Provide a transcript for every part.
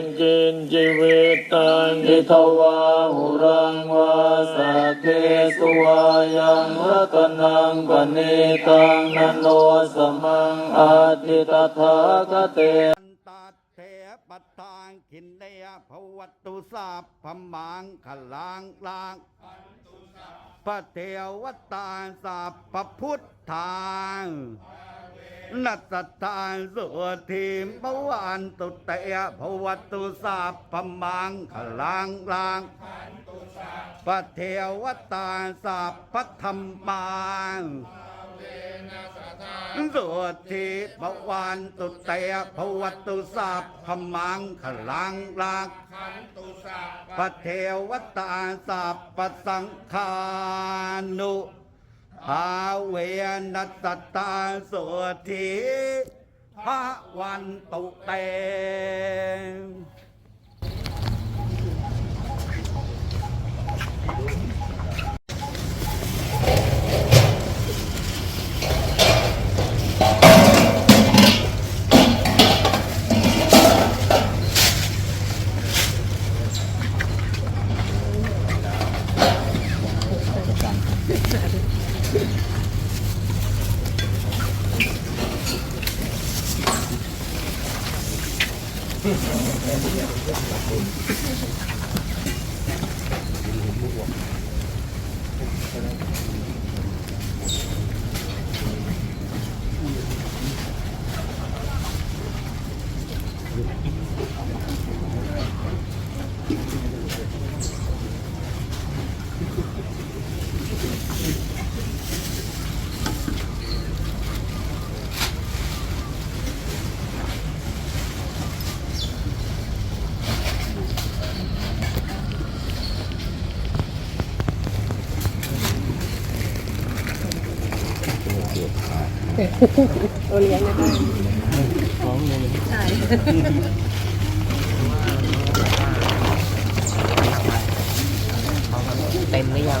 นกินชีวิตตังอิทวาหุรังวาสัพเพสุวายังรัตนังปณิตังนันโนสมังอาทิตถาคเตตัดเทปตังขินเนยภวัตุสัพพมังขลังลางพระเทวตาสัพพุทธาง นัตตาสุทิมปวันตุเตยภวตุสัพมังขลังลางพระเทวตาสัพธรรมังสุทิปวันตุเตภวัตุสัพมังขลังลักปะเทวตาสัพปสังคานุ อาเวนัสตาสุทิภวันตุเต 我，可。 ตัวเลี้ยงในบ้านใช่เต็มหรือยัง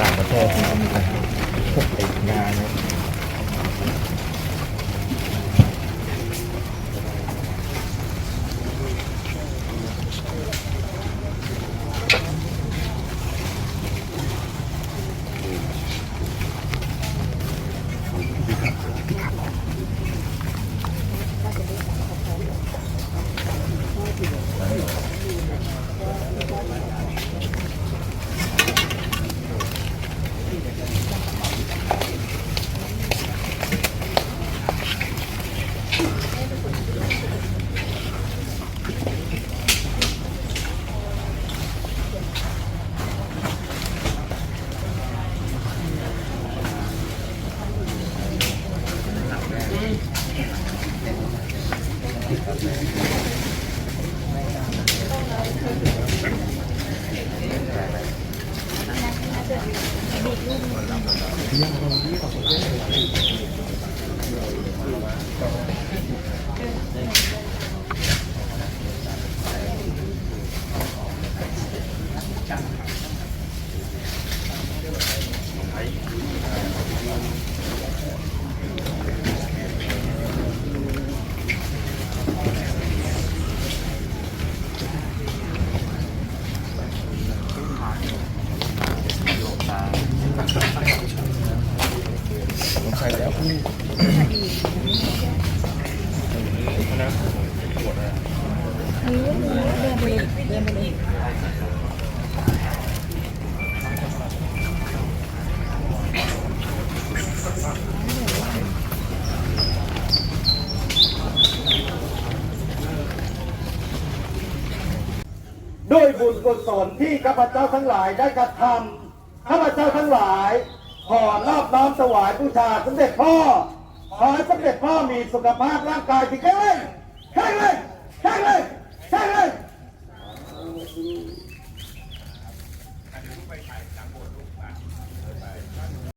ต่างประเทศ Vediamo la via, ด้วยบุญกุศลที่ข้าพเจ้าทั้งหลายได้กระทำข้าพเจ้าทั้งหลาย ขอรอบน้อมถวายบูชาสมเด็จพ่อ ขอให้สมเด็จพ่อมีสุขภาพร่างกายที่แข็งแรงแข็งแรงแข็งแรงแข็งแรง